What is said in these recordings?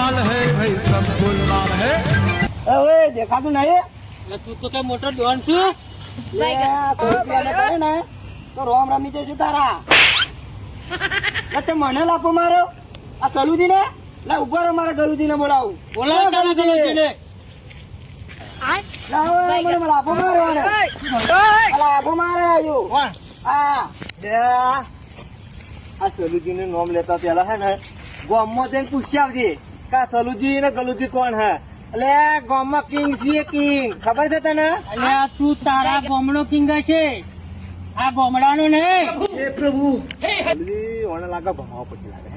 માલ હે ભાઈ સબ ફૂલ માલ હે હવે દેખાતું નહીં તું તો કઈ મોટો ડોન છું? ને? તો રોમ રમી જશે તારા. તે મને લાપો મારો આ સલુજી ને લે ઊભો રહો મારા ગલુજી ને બોલાવું બોલાવો તારા ગલુજી ને લાપો મારો લેતા પેલા હે ને ગામમાં જઈને પૂછી આવજે. કા સલુજી ને ગલુજી કોણ હે? એટલે ગામમાં કિંગ છે કિંગ. ખબર છે તને? અલ્યા તું તારા ગામનો કિંગ છે આ ગામડાનો ને. હે પ્રભુ. જલ્દી ઓને લાગે ભમાવો પછી લાગે.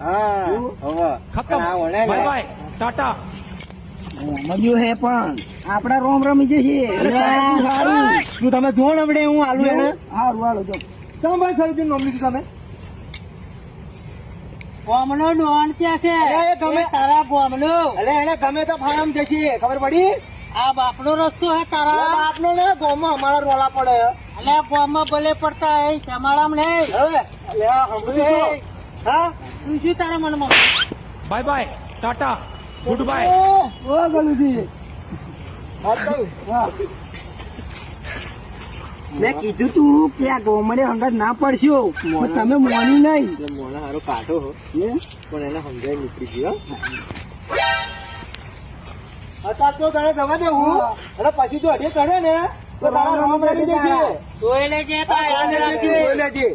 હા? હવે. આ ઓને બાય બાય. ટાટા. હે પણ. આપડા રોમ રમી જશે. તું તમે જો ને હું હાલું એને? હારું હાલો જો. તમે ભાઈ સાહેબ નોમની તમે? ગોમલો ડોન ક્યાં છે? અરે ગમે તારા ગોમલો અરે એને ગમે તો ફાર્મ જશે. ખબર પડી? આ બાપનો રસ્તો હે તારા. બાપનો ને ગોમો અમારા રોલા પડે. અલે ગોમો ભલે પડતા હે સમારામ ને હવે હમરી હા તું. શું તારા મનમાં? Bye bye Tata good bye ઓ ગલુજી. હા. મેં કીધું તું કે આ ગોમડે અંગત ના પડશો. તમે મોની નહીં. મોના હારો કાઢો હો. પણ એને સમજાય નીકળી ગયો. અત્યારે તો તને હું. એટલે પછી જો અઢી કરે ને. તો તારા રામ રેડી જશે જોઈ લેજે જોઈ લેજે.